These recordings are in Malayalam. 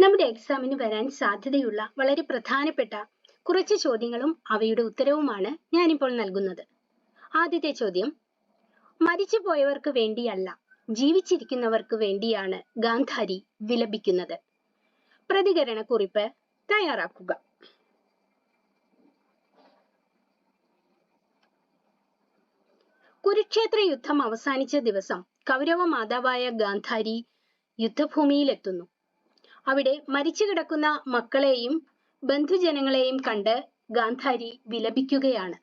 നമ്മുടെ എക്സാമിന് വരാൻ സാധ്യതയുള്ള വളരെ പ്രധാനപ്പെട്ട കുറച്ച് ചോദ്യങ്ങളും അവയുടെ ഉത്തരവുമാണ് ഞാനിപ്പോൾ നൽകുന്നത്. ആദ്യത്തെ ചോദ്യം മരിച്ചു പോയവർക്ക് വേണ്ടിയല്ല ജീവിച്ചിരിക്കുന്നവർക്ക് വേണ്ടിയാണ് ഗാന്ധാരി വിലപിക്കുന്നത്. പ്രതികരണ കുറിപ്പ് തയ്യാറാക്കുക. കുരുക്ഷേത്ര യുദ്ധം അവസാനിച്ച ദിവസം കൗരവ മാതാവായ ഗാന്ധാരി യുദ്ധഭൂമിയിലെത്തുന്നു. അവിടെ മരിച്ചു കിടക്കുന്ന മക്കളെയും ബന്ധുജനങ്ങളെയും കണ്ട് ഗാന്ധാരി വിലപിക്കുകയാണ്.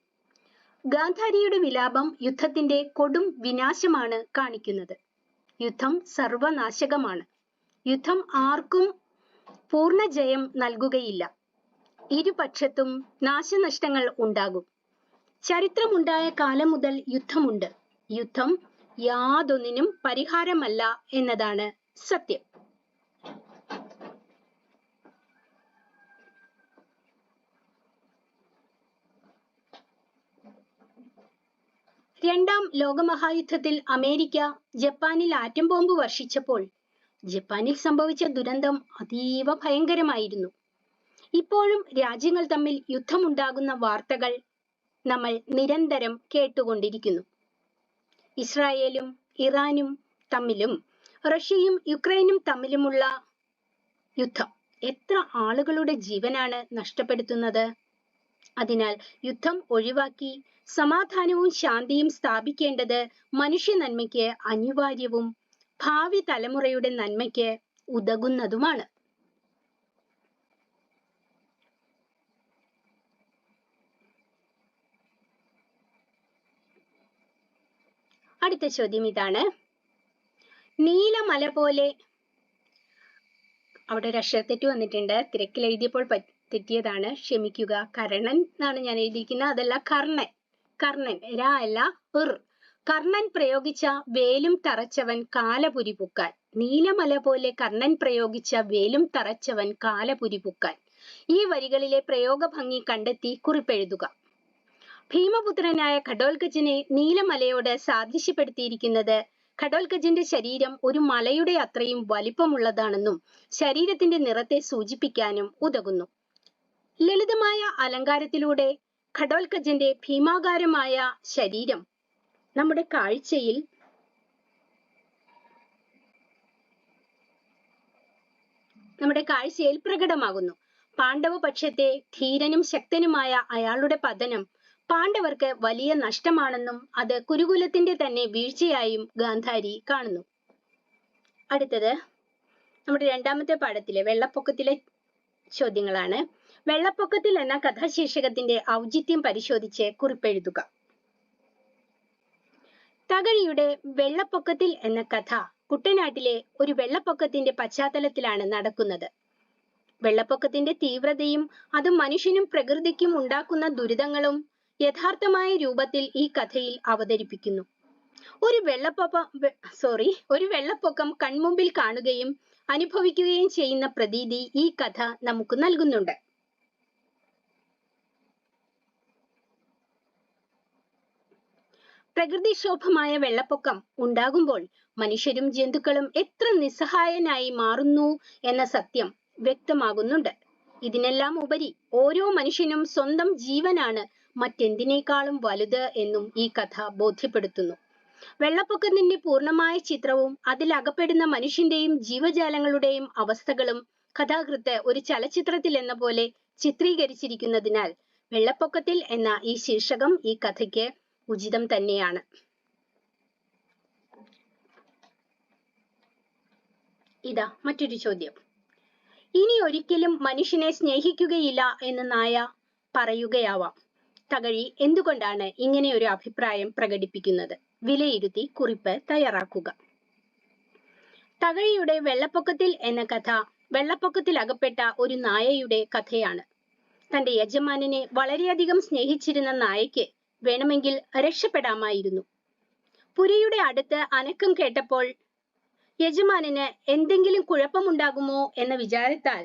ഗാന്ധാരിയുടെ വിലാപം യുദ്ധത്തിന്റെ കൊടും വിനാശമാണ് കാണിക്കുന്നത്. യുദ്ധം സർവനാശകമാണ്. യുദ്ധം ആർക്കും പൂർണ ജയം നൽകുകയില്ല. ഇരുപക്ഷത്തും നാശനഷ്ടങ്ങൾ ഉണ്ടാകും. ചരിത്രമുണ്ടായ കാലം മുതൽ യുദ്ധമുണ്ട്. യുദ്ധം യാതൊന്നിനും പരിഹാരമല്ല എന്നതാണ് സത്യം. രണ്ടാം ലോകമഹായുദ്ധത്തിൽ അമേരിക്ക ജപ്പാനിൽ ആറ്റം ബോംബ് വർഷിച്ചപ്പോൾ ജപ്പാനിൽ സംഭവിച്ച ദുരന്തം അതീവ ഭയങ്കരമായിരുന്നു. ഇപ്പോഴും രാജ്യങ്ങൾ തമ്മിൽ യുദ്ധമുണ്ടാകുന്ന വാർത്തകൾ നമ്മൾ നിരന്തരം കേട്ടുകൊണ്ടിരിക്കുന്നു. ഇസ്രായേലും ഇറാനും തമ്മിലും റഷ്യയും യുക്രൈനും തമ്മിലുമുള്ള യുദ്ധം എത്ര ആളുകളുടെ ജീവനാണ് നഷ്ടപ്പെടുത്തുന്നത്? അതിനാൽ യുദ്ധം ഒഴിവാക്കി. സമാധാനവും ശാന്തിയും സ്ഥാപിക്കേണ്ടത് മനുഷ്യ നന്മയ്ക്ക് അനിവാര്യവും ഭാവി തലമുറയുടെ നന്മയ്ക്ക് ഉതകുന്നതുമാണ്. അടുത്ത ചോദ്യം ഇതാണ്. നീലമല പോലെ അവിടെ ഒരു അക്ഷരത്തെറ്റ് വന്നിട്ടുണ്ട്. തിരക്കിൽ എഴുതിയപ്പോൾ തെറ്റിയതാണ്. ക്ഷമിക്കുക. കരണൻ എന്നാണ് ഞാൻ എഴുതിയിരിക്കുന്നത്. അതല്ല കർണൻ. കർണൻ. രാ അല്ല ഇർ കർണൻ പ്രയോഗിച്ച വേലും തറച്ചവൻ കാലപുരി പുക്കാൻ. നീലമല പോലെ കർണൻ പ്രയോഗിച്ച വേലും തറച്ചവൻ കാലപുരി പുക്കാൻ. ഈ വരികളിലെ പ്രയോഗ ഭംഗി കണ്ടെത്തി കുറിപ്പെഴുതുക. ഭീമപുത്രനായ ഘടോൽഗജനെ നീലമലയോട് സാദൃശ്യപ്പെടുത്തിയിരിക്കുന്നത് ഘടോൽഗജന്റെ ശരീരം ഒരു മലയുടെ അത്രയും വലിപ്പമുള്ളതാണെന്നും ശരീരത്തിന്റെ നിറത്തെ സൂചിപ്പിക്കാനും ഉതകുന്നു. ലളിതമായ അലങ്കാരത്തിലൂടെ ഘടോൽക്കജന്റെ ഭീമാകാരമായ ശരീരം നമ്മുടെ കാഴ്ചയിൽ നമ്മുടെ കാഴ്ചയിൽ പ്രകടമാകുന്നു. പാണ്ഡവ പക്ഷത്തെ ധീരനും ശക്തനുമായ അയാളുടെ പതനം പാണ്ഡവർക്ക് വലിയ നഷ്ടമാണെന്നും അത് കുരുകുലത്തിന്റെ തന്നെ വീഴ്ചയായും ഗാന്ധാരി കാണുന്നു. അടുത്തത് നമ്മുടെ രണ്ടാമത്തെ പാഠത്തിലെ വെള്ളപ്പൊക്കത്തിലെ ചോദ്യങ്ങളാണ്. വെള്ളപ്പൊക്കത്തിൽ എന്ന കഥാശീർഷകത്തിന്റെ ഔചിത്യം പരിശോധിച്ച് കുറിപ്പെഴുതുക. തകഴിയുടെ വെള്ളപ്പൊക്കത്തിൽ എന്ന കഥ കുട്ടനാട്ടിലെ ഒരു വെള്ളപ്പൊക്കത്തിന്റെ പശ്ചാത്തലത്തിലാണ് നടക്കുന്നത്. വെള്ളപ്പൊക്കത്തിന്റെ തീവ്രതയും അത് മനുഷ്യനും പ്രകൃതിക്കും ഉണ്ടാക്കുന്ന ദുരിതങ്ങളും യഥാർത്ഥമായ രൂപത്തിൽ ഈ കഥയിൽ അവതരിപ്പിക്കുന്നു. ഒരു വെള്ളപ്പൊക്കം സോറി ഒരു വെള്ളപ്പൊക്കം കൺമുമ്പിൽ കാണുകയും അനുഭവിക്കുകയും ചെയ്യുന്ന പ്രതീതി ഈ കഥ നമുക്ക് നൽകുന്നുണ്ട്. പ്രകൃതിക്ഷോഭമായ വെള്ളപ്പൊക്കം ഉണ്ടാകുമ്പോൾ മനുഷ്യരും ജന്തുക്കളും എത്ര നിസ്സഹായനായി മാറുന്നു എന്ന സത്യം വ്യക്തമാകുന്നുണ്ട്. ഇതിനെല്ലാം ഉപരി ഓരോ മനുഷ്യനും സ്വന്തം ജീവനാണ് മറ്റെന്തിനേക്കാളും വലുത് എന്നും ഈ കഥ ബോധ്യപ്പെടുത്തുന്നു. വെള്ളപ്പൊക്കത്തിന്റെ പൂർണമായ ചിത്രവും അതിൽ അകപ്പെടുന്ന മനുഷ്യന്റെയും ജീവജാലങ്ങളുടെയും അവസ്ഥകളും കഥാകൃത്ത് ഒരു ചലച്ചിത്രത്തിൽ എന്ന പോലെ ചിത്രീകരിച്ചിരിക്കുന്നതിനാൽ വെള്ളപ്പൊക്കത്തിൽ എന്ന ഈ ശീർഷകം ഈ കഥയ്ക്ക് ഉചിതം തന്നെയാണ്. ഇതാ മറ്റൊരു ചോദ്യം. ഇനി ഒരിക്കലും മനുഷ്യനെ സ്നേഹിക്കുകയില്ല എന്ന് നായ പറയുകയാവാം. തകഴി എന്തുകൊണ്ടാണ് ഇങ്ങനെ ഒരു അഭിപ്രായം പ്രകടിപ്പിക്കുന്നത്? വിലയിരുത്തി കുറിപ്പ് തയ്യാറാക്കുക. തകഴിയുടെ വെള്ളപ്പൊക്കത്തിൽ എന്ന കഥ വെള്ളപ്പൊക്കത്തിൽ അകപ്പെട്ട ഒരു നായയുടെ കഥയാണ്. തന്റെ യജമാനനെ വളരെയധികം സ്നേഹിച്ചിരുന്ന നായയ്ക്ക് വേണമെങ്കിൽ രക്ഷപ്പെടാമായിരുന്നു. പുരിയുടെ അടുത്ത് അനക്കം കേട്ടപ്പോൾ യജമാനന് എന്തെങ്കിലും കുഴപ്പമുണ്ടാകുമോ എന്ന വിചാരത്താൽ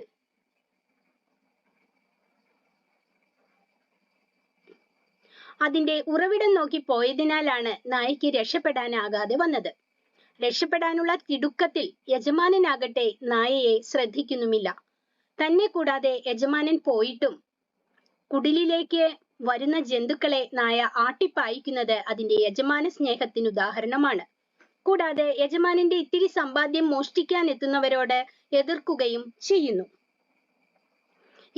അതിന്റെ ഉറവിടം നോക്കി പോയതിനാലാണ് നായയ്ക്ക് രക്ഷപ്പെടാനാകാതെ വന്നത്. രക്ഷപ്പെടാനുള്ള തിടുക്കത്തിൽ യജമാനനാകട്ടെ നായയെ ശ്രദ്ധിക്കുന്നുമില്ല. തന്നെ കൂടാതെ യജമാനൻ പോയിട്ടും കുടിലിലേക്ക് വരുന്ന ജന്തുക്കളെ നായ ആട്ടിപ്പായിക്കുന്നത് അതിന്റെ യജമാന സ്നേഹത്തിന് ഉദാഹരണമാണ്. കൂടാതെ യജമാനന്റെ ഇത്തിരി സമ്പാദ്യം മോഷ്ടിക്കാൻ എത്തുന്നവരോട് എതിർക്കുകയും ചെയ്യുന്നു.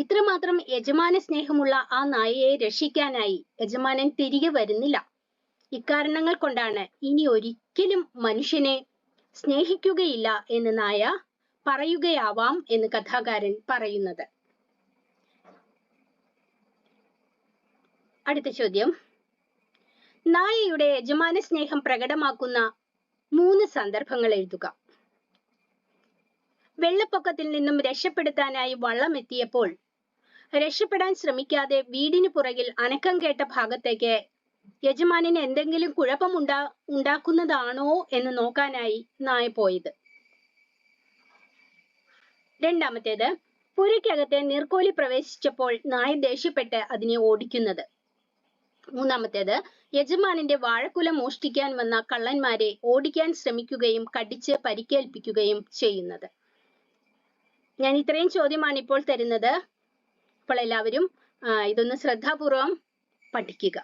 ഇത്രമാത്രം യജമാന സ്നേഹമുള്ള ആ നായയെ രക്ഷിക്കാനായി യജമാനൻ തിരികെ വരുന്നില്ല. ഇക്കാരണങ്ങൾ കൊണ്ടാണ് ഇനി ഒരിക്കലും മനുഷ്യനെ സ്നേഹിക്കുകയില്ല എന്ന് നായ പറയുകയാവാം എന്ന് കഥാകാരൻ പറയുന്നത്. അടുത്ത ചോദ്യം. നായയുടെ യജമാന സ്നേഹം പ്രകടമാക്കുന്ന മൂന്ന് സന്ദർഭങ്ങൾ എഴുതുക. വെള്ളപ്പൊക്കത്തിൽ നിന്നും രക്ഷപ്പെടുത്താനായി വള്ളം എത്തിയപ്പോൾ രക്ഷപ്പെടാൻ ശ്രമിക്കാതെ വീടിന് പുറകിൽ അനക്കം കേട്ട ഭാഗത്തേക്ക് യജമാനന് എന്തെങ്കിലും കുഴപ്പമുണ്ടാ ഉണ്ടാക്കുന്നതാണോ എന്ന് നോക്കാനായി നായ പോയത്. രണ്ടാമത്തേത് പുരയ്ക്കകത്തെ നീർക്കോലി പ്രവേശിച്ചപ്പോൾ നായ ദേഷ്യപ്പെട്ട് അതിനെ ഓടിക്കുന്നത്. മൂന്നാമത്തേത് യജമാനന്റെ വാഴക്കുല മോഷ്ടിക്കാൻ വന്ന കള്ളന്മാരെ ഓടിക്കാൻ ശ്രമിക്കുകയും കടിച്ച് പരിക്കേൽപ്പിക്കുകയും ചെയ്യുന്നത്. ഞാൻ ഇത്രയും ചോദ്യമാണ് ഇപ്പോൾ തരുന്നത്. അപ്പോൾ എല്ലാവരും ഇതൊന്ന് ശ്രദ്ധാപൂർവം പഠിക്കുക.